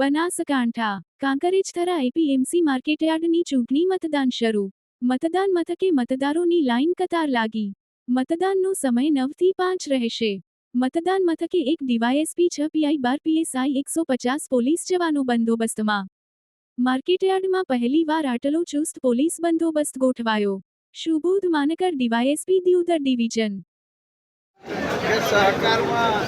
Banaskantha. કાંકરેજથરા APMC માર્કેટયાર્ડની ચૂંટણી મતદાન શરૂ. મતદાન મથકે મતદારોની લાઇન કતાર લાગી. મતદાનનો સમય નવથી પાંચ રહેશે. મતદાન મથકે એક ડીવાયએસપી છ પીઆઈ બાર પીએસઆઈ એકસો પચાસ પોલીસ જવાનો બંદોબસ્તમાં. માર્કેટયાર્ડમાં પહેલીવાર આટલો ચુસ્ત પોલીસ બંદોબસ્ત ગોઠવાયો. Subodh Mankar DYSP Deodar division. સહકારમાં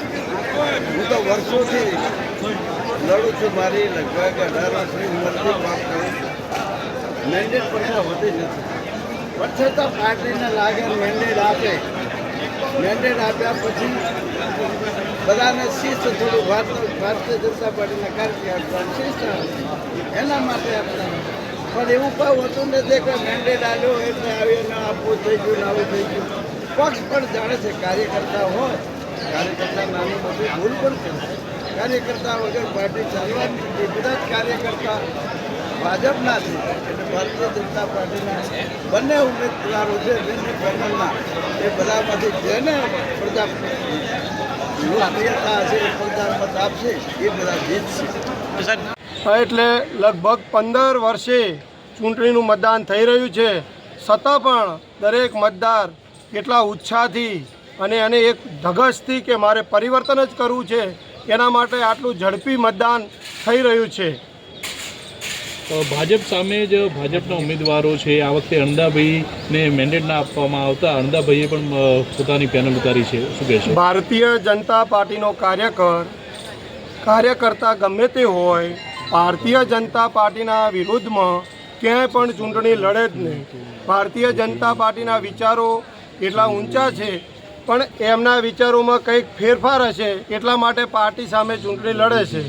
લડું છું મારી લગભગ અઢાર વર્ષની ઉંમરથી કામ કરું છું. મેન્ડેટ પૈસા હોતી નથી. પણ છતાં પાર્ટીને લાગે મેન્ડેટ આપે. મેન્ડેટ આપ્યા પછી બધાને શિસ્ત થોડું ભારત ભારતીય જનતા પાર્ટીના કાર્યકર્તા શિસ્ત. એના માટે આપતા. પણ એવું કોઈ હોતું નથી કે મેન્ડેટ આવ્યો એટલે આવી ન આપવું થઈ ગયું આવું થઈ ગયું. પક્ષ પણ જાણે છે કાર્યકર્તા હોય. કાર્યકર્તા નાની મોટી ભૂલ પણ કરે કાર્યકર્તા વગર પાર્ટી ચાલવાની. બધા જ કાર્યકર્તા ભાજપના છે એટલે ભારતીય જનતા પાર્ટીના બંને ઉમેદવારો છે બંને પેનલના, એ બધામાંથી જેને પ્રજા લોકપ્રિયતા છે પ્રજા આપશે, એ બધા જીતશે એટલે લગભગ પંદર વર્ષે ચૂંટણીનું મતદાન થઈ રહ્યું છે છતાં પણ દરેક મતદાર કેટલા ઉત્સાહથી અને એને એક ધગશથી કે મારે પરિવર્તન જ કરવું છે એના માટે આટલું ઝડપી મતદાન થઈ રહ્યું છે. ભાજપ સામે જ ભાજપના ઉમેદવારો છે. આ વખતે અણદાભાઈને મેન્ડેટ ના આપવામાં આવતા અણદાભાઈએ પણ પોતાની પેનલ ઉતારી છે. શું કહેશો? ભારતીય જનતા પાર્ટીનો કાર્યકર કાર્યકર્તા ગમે તે હોય ભારતીય જનતા પાર્ટીના વિરુદ્ધમાં ક્યાંય પણ ચૂંટણી લડે જ નહીં. ભારતીય જનતા પાર્ટીના વિચારો એટલા ઊંચા છે પણ એમના વિચારોમાં કંઈક ફેરફાર હશે એટલા માટે પાર્ટી સામે ચૂંટણી લડે છે.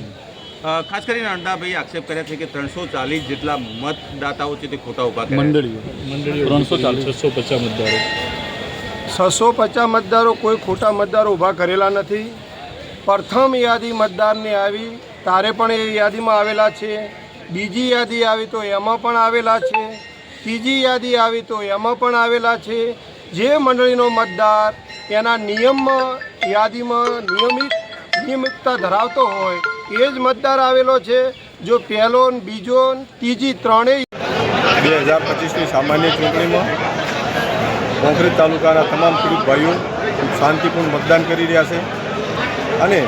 ખાસ કરીને અંડાભાઈ આક્ષેપ કર્યા છે કે ત્રણસો ચાલીસ જેટલા મતદાતાઓ છે તે ખોટા ઊભા મંડળીઓ. મંડળીઓ. ત્રણસો ચાલીસ છસો પચાસ મતદારો. છસો પચાસ મતદારો કોઈ ખોટા મતદારો ઊભા કરેલા નથી. પ્રથમ યાદી મતદારની આવી તારે પણ એ યાદીમાં આવેલા છે. બીજી યાદી આવી તો એમાં પણ આવેલા છે. ત્રીજી યાદી આવી તો એમાં પણ આવેલા છે. જે મંડળીનો મતદાર એના નિયમમાં યાદીમાં નિયમિત, નિયમિતતા ધરાવતો હોય એ જ મતદાર આવેલો છે, જો પહેલો બીજો ત્રીજી ત્રણેય બે હજાર પચીસની સામાન્ય ચૂંટણીમાં કોંકરેજ તાલુકાના તમામ ખેડૂત ભાઈઓ શાંતિપૂર્ણ મતદાન કરી રહ્યા છે. અને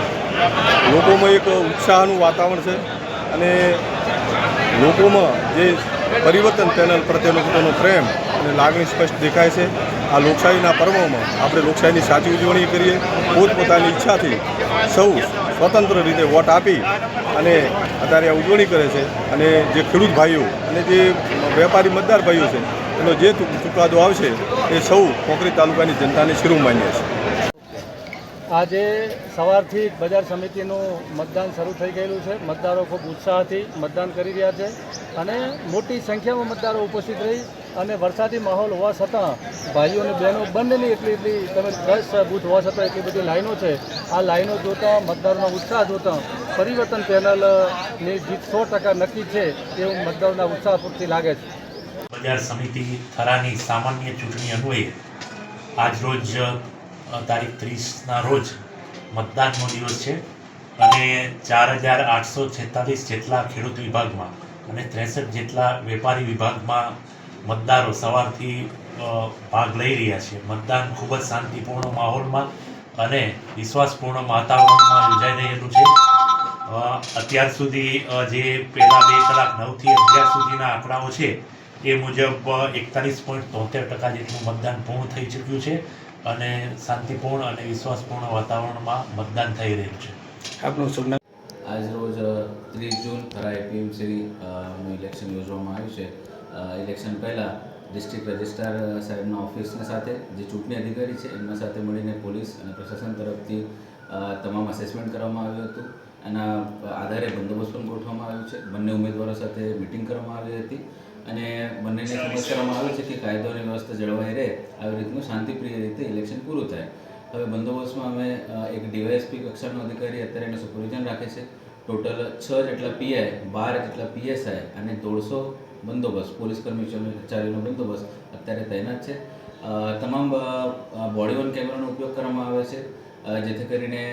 લોકોમાં એક ઉત્સાહનું વાતાવરણ છે અને લોકોમાં જે પરિવર્તન પેનલ પ્રત્યેનો પોતાનો પ્રેમ અને લાગણી સ્પષ્ટ દેખાય છે. આ લોકશાહીના પર્વમાં આપણે લોકશાહીની સાચી ઉજવણી કરીએ, પોતપોતાની ઈચ્છાથી સૌ સ્વતંત્ર રીતે વોટ આપી અને અત્યારે આ ઉજવણી કરે છે. અને જે ખેડૂત ભાઈઓ અને જે વેપારી મતદાર ભાઈઓ છે, એનો જે ચુકાદો આવશે, એ સૌ કોકરી તાલુકાની જનતાને શિરોમાન્ય છે. આજે સવારથી બજાર સમિતિનું મતદાન શરૂ થઈ ગયેલું છે. મતદારો ખૂબ ઉત્સાહથી મતદાન કરી રહ્યા છે અને મોટી સંખ્યામાં મતદારો ઉપસ્થિત રહી અને વરસાદી માહોલ હોવા છતાં ભાઈઓ અને બહેનો બંનેની એટલી એટલી તમે દસ બૂથ હોવા છતાં એટલી બધી લાઈનો છે. આ લાઈનો જોતાં, મતદારોનો ઉત્સાહ જોતાં પરિવર્તન પેનલની જીત સો ટકા નક્કી છે એવું મતદારોના ઉત્સાહ પૂરતી લાગે છે. બજાર સમિતિ થરાની સામાન્ય ચૂંટણી અન્વયે આજ રોજ તારીખ ત્રીસના રોજ મતદાનનો દિવસ છે અને ચાર હજાર આઠસો છેતાલીસ જેટલા ખેડૂત વિભાગમાં અને ત્રેસઠ જેટલા વેપારી વિભાગમાં મતદારો સવારથી ભાગ લઈ રહ્યા છે. મતદાન ખૂબ જ શાંતિપૂર્ણ માહોલમાં અને વિશ્વાસપૂર્ણ વાતાવરણમાં યોજાઈ રહેલું છે. અત્યાર સુધી જે પહેલાં બે કલાક નવથી અગિયાર સુધીના આંકડાઓ છે એ મુજબ એકતાલીસ પોઈન્ટ તોતેર ટકા જેટલું મતદાન પૂર્ણ થઈ ચૂક્યું છે અને શાંતિપૂર્ણ અને વિશ્વાસપૂર્ણ વાતાવરણમાં મતદાન થઈ રહ્યું છે. આપનું આજ રોજ ત્રીસ જૂન ખરા એપીએમસી નું ઇલેક્શન યોજવામાં આવ્યું છે. ઇલેક્શન પહેલાં ડિસ્ટ્રિક્ટ રજિસ્ટ્રાર સાહેબના ઓફિસની સાથે જે ચૂંટણી અધિકારી છે એમના સાથે મળીને પોલીસ અને પ્રશાસન તરફથી તમામ અસેસમેન્ટ કરવામાં આવ્યું હતું. એના આધારે બંદોબસ્ત પણ ગોઠવવામાં આવ્યો છે. બંને ઉમેદવારો સાથે મિટિંગ કરવામાં આવી હતી. અને બંનેને સમજ કરવામાં આવ્યું છે કે કાયદો અને વ્યવસ્થા જળવાઈ રહે આવી રીતનું શાંતિપ્રિય રીતે ઇલેક્શન પૂરું થાય. હવે બંદોબસ્તમાં અમે એક ડીવાયએસપી કક્ષાનો અધિકારી અત્યારે એનું સુપરવિઝન રાખે છે. ટોટલ છ જેટલા પીઆઈ, બાર જેટલા પીએસઆઈ અને દોઢસો બંદોબસ્ત, પોલીસ કર્મચારીઓનો બંદોબસ્ત અત્યારે તૈનાત છે. તમામ બોડી વન કેમેરાનો ઉપયોગ કરવામાં આવે છે. જેથી કરીને